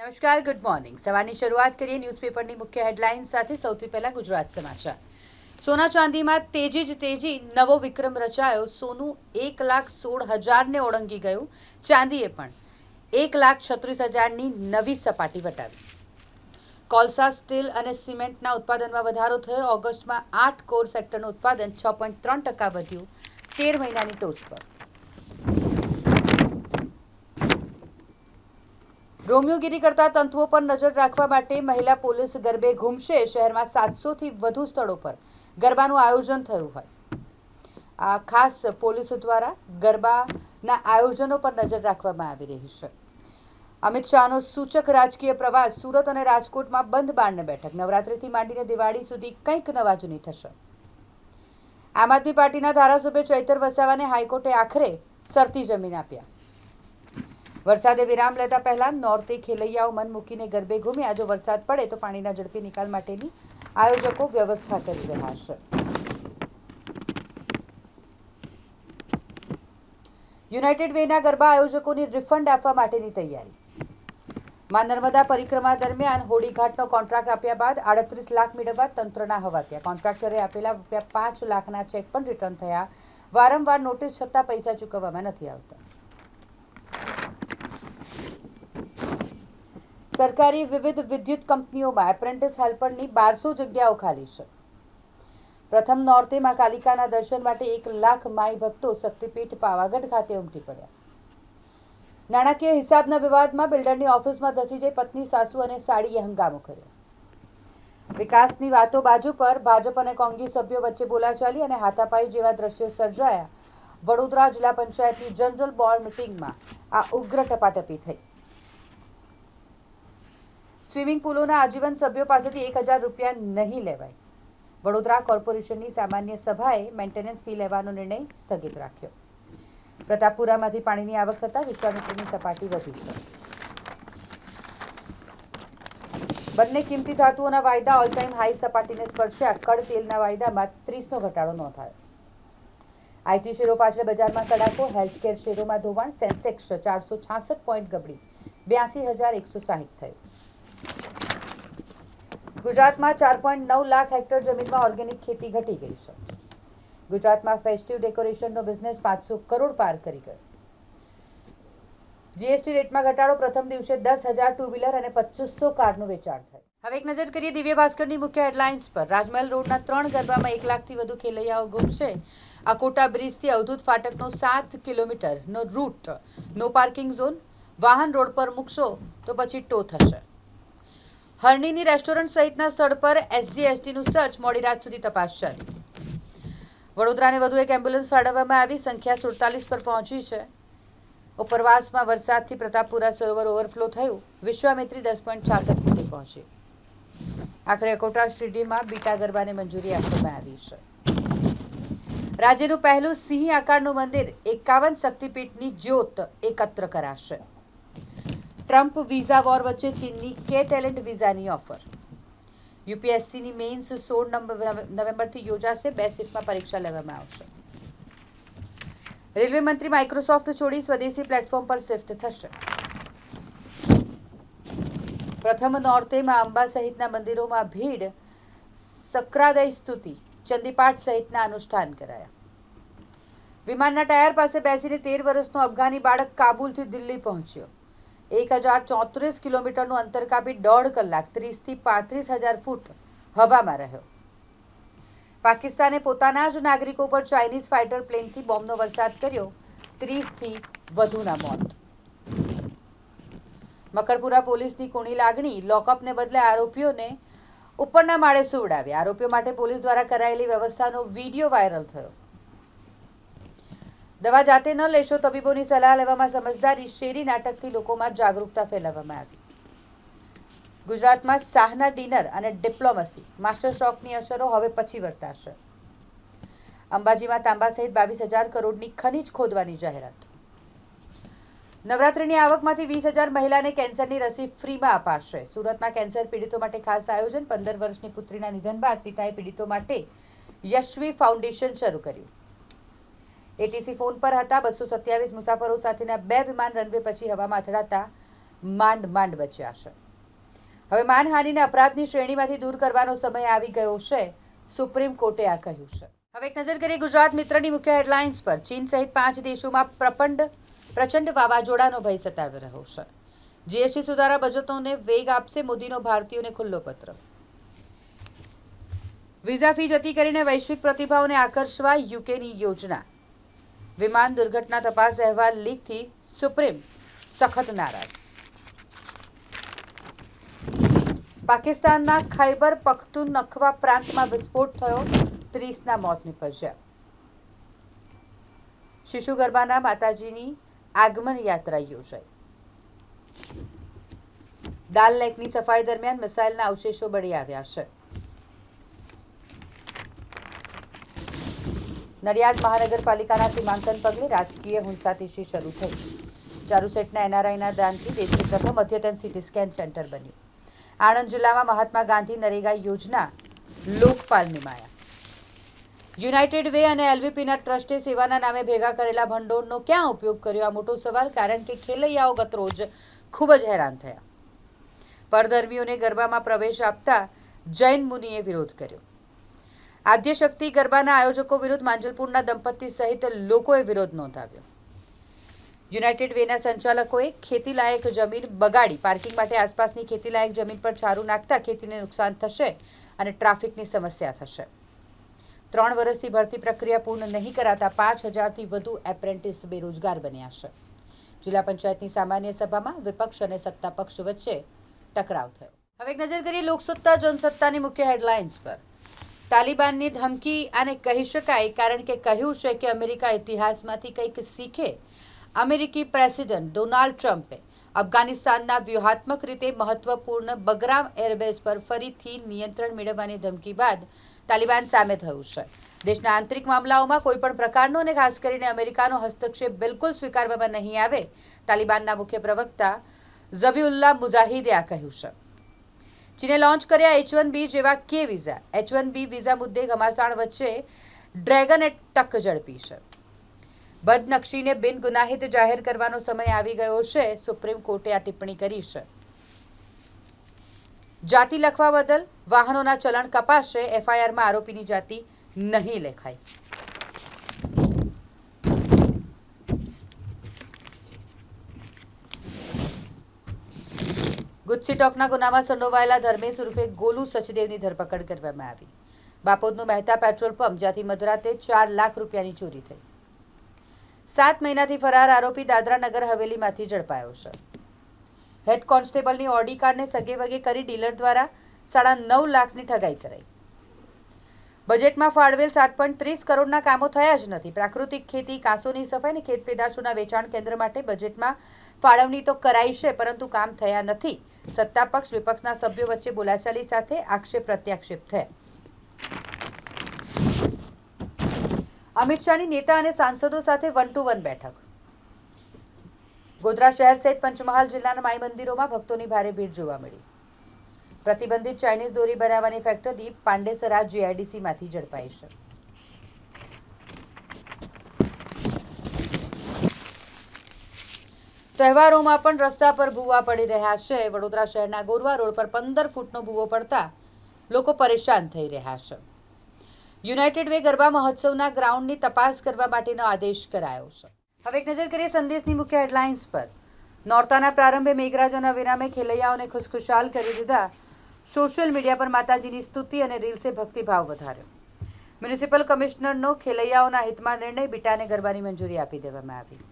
નમસ્કાર good morning સવારની શરૂઆત કરીએ ન્યૂઝપેપરની મુખ્ય હેડલાઇન સાથે સૌથી પહેલા ગુજરાત સમાચાર. સોના ચાંદીમાં તેજી જ તેજી નવો વિક્રમ રચાયો. સોનું એક લાખ સોળ હજારને ઓળંગી ગયું. ચાંદીએ પણ એક લાખ છત્રીસ હજારની નવી સપાટી વટાવી. કોલસા સ્ટીલ અને સિમેન્ટના ઉત્પાદનમાં વધારો થયો. ઓગસ્ટમાં આઠ કોર સેક્ટરનું ઉત્પાદન છ પોઈન્ટ ત્રણ ટકા વધ્યું. તેર મહિનાની ટોચ પર. રોમિયોગીરી કરતા તંતુઓ પર નજર રાખવા માટે મહિલા પોલીસ ગરબે ઘૂમશે. શહેરમાં સાતસોથી વધુ સ્થળો પર ગરબાનું આયોજન થયું હોય. આ ખાસ પોલીસ દ્વારા ગરબાના આયોજનો પર નજર રાખવામાં આવી રહી છે. અમિત શાહનો સૂચક રાજકીય પ્રવાસ સુરત અને રાજકોટમાં બંધ બારને બેઠક. નવરાત્રિથી માંડીને દિવાળી સુધી કંઈક નવા જૂની થશે. આમ આદમી પાર્ટીના ધારાસભ્ય ચૈતર વસાવાને હાઈકોર્ટે આખરે શરતી જમીન આપ્યા. વરસાદે વિરામ લેતા પહેલા નોર્તે ખેલૈયાઓ મન મૂકીને ગરબે ઘૂમ્યા. જો વરસાદ પડે તો પાણીના ઝડપી નિકાલ માટેની આયોજકો વ્યવસ્થા કરી રહ્યા છે. યુનાઇટેડ વેના ગરબા આયોજકોની રિફંડ આપવા માટેની તૈયારી. માં નર્મદા પરિક્રમા દરમિયાન હોડીઘાટનો કોન્ટ્રાક્ટ આપ્યા બાદ આડત્રીસ લાખ મેળવવા તંત્રના હવાત્યા કોન્ટ્રાક્ટરે આપેલા રૂપિયા પાંચ લાખના ચેક પણ રિટર્ન થયા. વારંવાર નોટિસ છતાં પૈસા ચૂકવવામાં નથી આવતા. સરકારી વિવિધ વિદ્યુત કંપનીઓમાં એપ્રેન્ટિસ હેલ્પરની બારસો જગ્યાઓ ખાલી છે. પ્રથમ નોર્તેમાં કાલિકાના દર્શન માટે એક લાખ માઈ ભક્તો શક્તિપીઠ પાવાગઢ ખાતે ઉમટી પડ્યા. નાણાકીય હિસાબના વિવાદમાં બિલ્ડરની ઓફિસમાં ધસી જઈ પત્ની, સાસુ અને સાડીએ હંગામો કર્યો. વિકાસની વાતો બાજુ પર ભાજપ અને કોંગ્રેસ સભ્યો વચ્ચે બોલાચાલી અને હાથાપાઈ જેવા દ્રશ્યો સર્જાયા. વડોદરા જિલ્લા પંચાયતની જનરલ બોર્ડ મિટિંગમાં આ ઉગ્ર ટપાટપી થઈ. સ્વિમિંગ પુલોના આજીવન સભ્યો પાસેથી એક હજાર રૂપિયા નહીં લેવાય. વડોદરા કોર્પોરેશનની સામાન્ય સભાએ મેન્ટેનન્સ ફી લેવાનો નિર્ણય સ્થગિત રાખ્યો. પ્રતાપપુરામાંથી પાણીની આવક થતાં વિશ્વામિત્રની સપાટી વધી છે. બંને કિંમતી ધાતુઓના વાયદા ઓલ ટાઈમ હાઈ સપાટીને સ્પર્શ્યા કડ તેલના વાયદામાં ત્રીસનો ઘટાડો નોંધાયો. આઈટી શેરો પાછળ બજારમાં કડાકો હેલ્થકેર શેરોમાં ધોવાણ સેન્સેક્સ ચારસો છાસઠ પોઈન્ટ ગબડી, બ્યાસી હજાર એકસો સાહીઠ થયું. ગુજરાતમાં ચાર પોઈન્ટ નવ લાખ હેક્ટર જમીનમાં ઓર્ગેનિક ખેતી ઘટી ગઈ છે. ગુજરાતમાં ફેસ્ટિવ ડેકોરેશનનો બિઝનેસ પાંચસો કરોડ પાર કરી ગયો. જીએસટી રેટમાં ઘટાડો પ્રથમ દિવસે દસ હજાર ટુ વ્હીલર અને પચીસો કારનું વેચાણ થયું. હવે એક નજર કરીએ દિવ્ય ભાસ્કરની મુખ્ય હેડલાઇન્સ પર. રાજમહેલ રોડના ત્રણ ગરબામાં એક લાખથી વધુ ખેલૈયાઓ ગુમશે. આ કોટા બ્રિજથી અવધૂત ફાટકનો સાત કિલોમીટરનો રૂટ. No parking zone. વાહન રોડ પર મૂકશો તો પછી ટો થશે. હરણીની રેસ્ટોરન્ટ સહિતના સ્થળ પર એસજીએસટીનું સર્ચ મોડી રાત સુધી તપાસ ચાલી. વડોદરાને વધુ એક એમ્બ્યુલન્સ ફાળવવામાં આવી, સંખ્યા સુડતાલીસ પર પહોંચી છે. ઉપરવાસમાં વરસાદથી પ્રતાપપુરા સરોવર ઓવરફ્લો થયું. વિશ્વામિત્રી દસ પોઈન્ટ છાસઠ સુધી પહોંચી. આખરે અકોટા સ્ટેડિયમમાં બીટા ગરબાને મંજૂરી આપવામાં આવી છે. રાજ્યનું પહેલું સિંહ આકારનું મંદિર એકાવન શક્તિપીઠની જ્યોત એકત્ર કરાશે. ટ્રમ્પ વિઝા વોર વચ્ચે ચીનની કે ટેલેન્ટ વિઝાની ઓફર. યુપીએસસીની મેઇન્સ સોળ નવેમ્બરથી યોજાશે. બે શિફ્ટમાં પરીક્ષા લેવામાં આવશે. રેલવે મંત્રી માઇક્રોસોફ્ટ છોડી સ્વદેશી પ્લેટફોર્મ પર શિફ્ટ થશે. પ્રથમ નોર્તેમાં અંબા સહિતના મંદિરોમાં ભીડ, સક્રાદય સ્તુતિ, ચંદીપાઠ સહિતના અનુષ્ઠાન કરાયા. વિમાનના ટાયર પાસે બેસીને તેર વર્ષનો અફઘાની બાળક કાબુલથી દિલ્હી પહોંચ્યો. એક હજાર ચોત્રીસ કિલોમીટરનું અંતર કાપી દોઢ કલાક, ત્રીસથી પાંત્રીસ હજાર ફૂટ હવામાં રહ્યો. પાકિસ્તાને પોતાના જ નાગરિકો પર ચાઇનીઝ ફાઇટર પ્લેનથી બોમ્બનો વરસાદ કર્યો, ત્રીસથી વધુના મોત. મકરપુરા પોલીસની કુણી લાગણી, લોકઅપને બદલે આરોપીઓને ઉપરના માળે સુવડાવ્યા આરોપીઓ માટે પોલીસ દ્વારા કરાયેલી વ્યવસ્થાનો વીડિયો વાયરલ થયો. દવા જાતે ન લેશો તબીબોની સલાહ લેવામાં સમજદારી શેરી નાટકથી લોકોમાં જાગૃતતા ફેલાવવામાં આવી. ગુજરાતમાં સાહના ડિનર અને ડિપ્લોમસી માસ્ટર શોખની અસરો હવે પછી વર્તાશે. અંબાજીમાં તાંબા સહિત બાવીસ હજાર કરોડની ખનીજ ખોદવાની જાહેરાત. નવરાત્રિની આવકમાંથી વીસ હજાર મહિલાને કેન્સરની રસી ફ્રીમાં અપાશે. સુરતમાં કેન્સર પીડિતો માટે ખાસ આયોજન. પંદર વર્ષની પુત્રીના નિધન બાદ પિતાએ પીડિતો માટે યશવી ફાઉન્ડેશન શરૂ કર્યું. એટીસી ફોન પર હતા. બસો સત્યાવીસ મુસાફરો સાથેના બે વિમાન રનવે પછી હવામાં અથડાતા માંડ માંડ બચ્યા છે. હવે માનહાનિને અપરાધની શ્રેણીમાંથી દૂર કરવાનો સમય આવી ગયો છે. સુપ્રીમ કોર્ટે આ કહ્યું છે. હવે એક નજર કરીએ ગુજરાત મિત્રની મુખ્ય હેડલાઇન્સ પર. ચીન સહિત પાંચ દેશોમાં પ્રપંડ, પ્રચંડ વાવાઝોડાનો ભય સતાવી રહ્યો છે. જીએસટી સુધારા બજેટોને વેગ આપશે મોદીનો ભારતીયોને ખુલ્લો પત્ર. વિઝા ફી જતી કરીને વૈશ્વિક પ્રતિભાઓને આકર્ષવા યુકેની યોજના. વિમાન દુર્ઘટના તપાસ અહેવાલ લીકથી સુપ્રીમ સખત નારાજ. પાકિસ્તાનના ખૈબર પખ્તુનખવા પ્રાંતમાં વિસ્ફોટ થયો, ત્રીસના મોત નિપજ્યા. શિશુ ગરબાના માતાજીની આગમન યાત્રા યોજાઈ. દાલ લેકની સફાઈ દરમિયાન મિસાઇલના અવશેષો મળી આવ્યા છે. નડિયાદ મહાનગરપાલિકાના સીમાંકન પગલે રાજકીય હુંસાતીશી શરૂ થઈ. ચારુસેટના એનઆરઆઈના દાનથી દેશનું પ્રથમ અદ્યતન સિટી સ્કેન સેન્ટર બન્યું. આણંદ જિલ્લામાં મહાત્મા ગાંધી નરેગા યોજના લોકપાલ નિમાયા. યુનાઇટેડ વે અને એલવીપીના ટ્રસ્ટે સેવાના નામે ભેગા કરેલા ભંડોળનો ક્યાં ઉપયોગ કર્યો? આ મોટો સવાલ, કારણ કે ખેલૈયાઓ ગતરોજ ખૂબ જ હેરાન થયા. પરધર્મીઓને ગરબામાં પ્રવેશ આપતા જૈન મુનિએ વિરોધ કર્યો. આદ્યશક્તિ ગરબાના આયોજકો વિરુદ્ધ માંજલપુરના દંપતી સહિત લોકોએ વિરોધ નોંધાવ્યો. યુનાઇટેડ વેના સંચાલકોએ ખેતીલાયક જમીન બગાડી, પાર્કિંગ માટે આસપાસની ખેતીલાયક જમીન પર છારું નાખતા ખેતીને નુકસાન થશે અને ટ્રાફિકની સમસ્યા થશે. ત્રણ વર્ષથી ભરતી પ્રક્રિયા પૂર્ણ નહીં કરાતા પાંચ હજારથી વધુ એપ્રેન્ટિસ બેરોજગાર બન્યા છે. જિલ્લા પંચાયતની સામાન્ય સભામાં વિપક્ષ અને સત્તા પક્ષ વચ્ચે ટકરાવ થયો. હવે એક નજર કરીએ લોકસત્તા, જનસત્તાની મુખ્ય હેડલાઇન્સ પર. તાલિબાનની ધમકી આને કહી શકાય, કારણ કે કહ્યું છે કે અમેરિકા ઇતિહાસમાંથી કંઈક શીખે. અમેરિકી પ્રેસિડેન્ટ ડોનાલ્ડ ટ્રમ્પે અફઘાનિસ્તાનના વ્યૂહાત્મક રીતે મહત્વપૂર્ણ બગરામ એરબેઝ પર ફરીથી નિયંત્રણ મેળવવાની ધમકી બાદ તાલિબાન સામે થયું છે. દેશના આંતરિક મામલાઓમાં કોઈપણ પ્રકારનો અને ખાસ કરીને અમેરિકાનો હસ્તક્ષેપ બિલકુલ સ્વીકારવામાં નહીં આવે, તાલિબાનના મુખ્ય પ્રવક્તા ઝબીઉલ્લા મુજાહિદે આ કહ્યું છે. ચીને લોન્ચ કર્યા એચ વન બી જેવા કે visa H one B visa મુદ્દે ઘમાસાણ વચ્ચે ડ્રેગન તક ઝડપી છે. બદનક્ષીને બિન ગુનાહિત જાહેર કરવાનો સમય આવી ગયો છે. સુપ્રીમ કોર્ટે આ ટિપ્પણી કરી છે. જાતિ લખવા બદલ વાહનોના ચલણ કપાશે. એફઆઈઆરમાં આરોપીની જાતિ નહીં લેખાય ગુજસી ટોકના ગુનામાં સંડોવાયેલા ધર્મેશ ઉર્ફે ગોલુ સચદેવની ધરપકડ કરવામાં આવી. બાપોદનું મહેતા પેટ્રોલ પંપ, જ્યાંથી મધરાતે ચાર લાખ રૂપિયાની ચોરી થઈ. સાત મહિનાથી ફરાર આરોપી દાદરા નગર હવેલીમાંથી ઝડપાયો છે. હેડ કોન્સ્ટેબલની ઓડી કાર્ડને સગે વગે કરી ડીલર દ્વારા સાડા નવ લાખની ઠગાઈ કરાઈ. બજેટમાં ફાળવેલ સાત પોઈન્ટ ત્રીસ કરોડના કામો થયા જ નથી. પ્રાકૃતિક ખેતી, કાંસોની સફાઈ અને ખેત પેદાશોના વેચાણ કેન્દ્ર માટે બજેટમાં ફાળવણી તો કરાઈ છે, પરંતુ કામ થયા નથી. સત્તા પક્ષ વિપક્ષના સભ્યો વચ્ચે બોલાચાલી સાથે આક્ષેપ પ્રત્યાક્ષેપ થયા. અમિત શાહની નેતા અને સાંસદો સાથે વન ટુ વન બેઠક. ગોધરા શહેર સહિત પંચમહાલ જિલ્લાના માઈ મંદિરોમાં ભક્તોની ભારે ભીડ જોવા મળી. પ્રતિબંધિત ચાઇનીઝ દોરી બનાવવાની ફેક્ટરી પાંડેસરા જીઆઈડીસીમાંથી ઝડપાઈ છે. તહેવારોમાં પણ રસ્તા પર ભૂવા પડી રહ્યા છે. વડોદરા શહેરના ગોરવા રોડ પર પંદર ફૂટનો ભૂવો પડતા લોકો પરેશાન થઈ રહ્યા છે. યુનાઇટેડ વે ગરબા મહોત્સવના ગ્રાઉન્ડની તપાસ કરવા માટેનો આદેશ કરાયો છે. હવે એક નજર કરીએ સંદેશની મુખ્ય હેડલાઇન્સ પર. નોરતાના પ્રારંભે મેઘરાજાના વિરામે ખેલૈયાઓને ખુશખુશાલ કરી દીધા. સોશિયલ મીડિયા પર માતાજીની સ્તુતિ અને રીલ્સે ભક્તિભાવ વધાર્યો. મ્યુનિસિપલ કમિશનરનો ખેલૈયાઓના હિતમાં નિર્ણય, બીટાને ગરબાની મંજૂરી આપી દેવામાં આવી.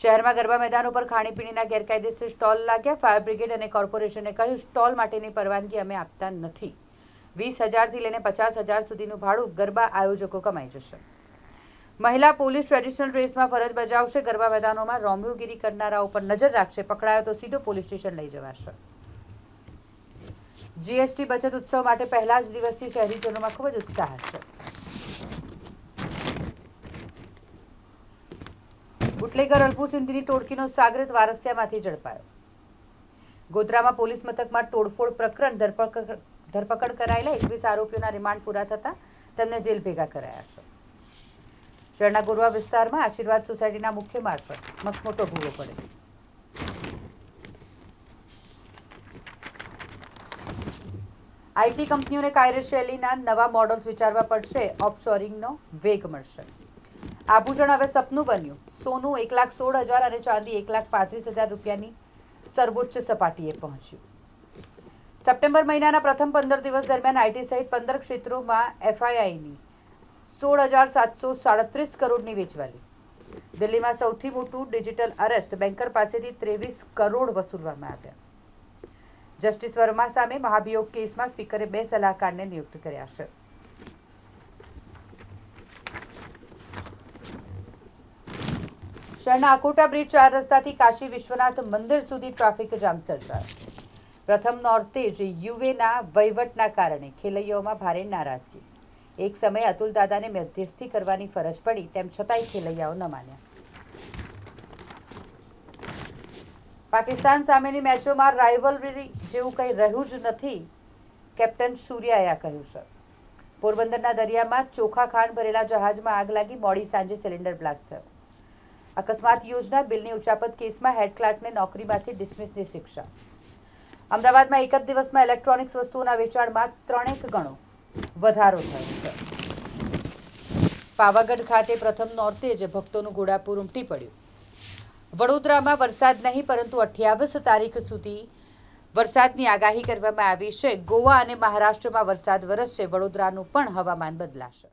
શહેરમાં ગરબા મેદાનો પર ખાણીપીણીના ગેરકાયદેસર સ્ટોલ લાગ્યા. ફાયર બ્રિગેડ અને કોર્પોરેશને કહ્યું, સ્ટોલ માટેની પરવાનગી અમે આપતા નથી. વીસ હજારથી લઈને પચાસ હજાર સુધીનું ભાડું ગરબા આયોજકો કમાઈ જશે. મહિલા પોલીસ ટ્રેડિશનલ ડ્રેસમાં ફરજ બજાવશે. ગરબા મેદાનોમાં રોમિયોગીરી કરનારા ઉપર નજર રાખશે. પકડાયો તો સીધો પોલીસ સ્ટેશન લઈ જવાશે. જીએસટી બચત ઉત્સવ માટે પહેલા જ દિવસથી શહેરીજનોમાં ખૂબ જ ઉત્સાહ છે. પાટલેગર અલ્પુ સિંધીની ટોળકીનો સાગરત વારસિયામાંથી ઝડપાયો. ગોધરામાં પોલીસ મથકમાં તોડફોડ પ્રકરણ ધરપકડ ધરપકડ કરાયેલા એકવીસ આરોપીઓના રિમાન્ડ પૂરા થતાં તેમને જેલ ભેગા કરાયા છે. શહેરના ગોરવા વિસ્તારમાં આશીર્વાદ સોસાયટીના મુખ્ય માર્ગ પર મસમોટો ભૂલો પડે. આઈટી કંપનીઓને કાર્યશૈલીના નવા મોડલ્સ વિચારવા પડશે. ઓફશોરિંગનો વેગ મળશે. આભૂષણ હવે સપનું બન્યું. સોનું એક લાખ સોળ હજાર અને ચાંદી એક લાખ પાંત્રીસ હજાર રૂપિયાની સર્વોચ્ચ સપાટીએ પહોંચ્યું. સપ્ટેમ્બર મહિનાના પ્રથમ પંદર દિવસ દરમિયાન આઈટી સહિત પંદર ક્ષેત્રોમાં એફઆઈઆઈની સોળ હજાર સાતસો સાડત્રીસ કરોડની વેચવાલી. દિલ્હીમાં સૌથી મોટું ડિજિટલ અરેસ્ટ બેન્કર પાસેથી ત્રેવીસ કરોડ વસૂલવામાં આવ્યા. જસ્ટિસ વર્મા સામે મહાભિયોગ કેસમાં સ્પીકરે બે સલાહકારને નિયુક્ત કર્યા છે. શહેરના આકોટા બ્રિજ ચાર રસ્તાથી કાશી વિશ્વનાથ મંદિર સુધી ટ્રાફિક જામ સર્જાયો. પ્રથમ નોર્તેજ યુવેના વહીવટના કારણે ખેલૈયાઓમાં ભારે નારાજગી. એક સમયે અતુલ દાદાને મધ્યસ્થી કરવાની ફરજ પડી, તેમ છતાંય ખેલૈયાઓ ન માન્યા. પાકિસ્તાન સામેની મેચોમાં રાઇવલરી જેવું કંઈ રહ્યું જ નથી, કેપ્ટન સૂર્યાએ કહ્યું છે. પોરબંદરના દરિયામાં ચોખા ખાંડ ભરેલા જહાજમાં આગ લાગી, મોડી સાંજે સિલિન્ડર બ્લાસ્ટ થયો. અકસ્માત યોજના બિલની ઉચાપત કેસમાં હેડ ક્લાર્કને નોકરીમાંથી ડિસમિસની શિક્ષા. અમદાવાદમાં એક જ દિવસમાં ઇલેક્ટ્રોનિક્સ વસ્તુઓના વેચાણમાં ત્રણેક ગણો વધારો થયો છે. પાવાગઢ ખાતે પ્રથમ નોર્તે જ ભક્તોનું ઘોડાપુર ઉમટી પડ્યું. વડોદરામાં વરસાદ નહીં, પરંતુ અઠ્યાવીસ તારીખ સુધી વરસાદની આગાહી કરવામાં આવી છે. ગોવા અને મહારાષ્ટ્રમાં વરસાદ વરસશે. વડોદરાનું પણ હવામાન બદલાશે.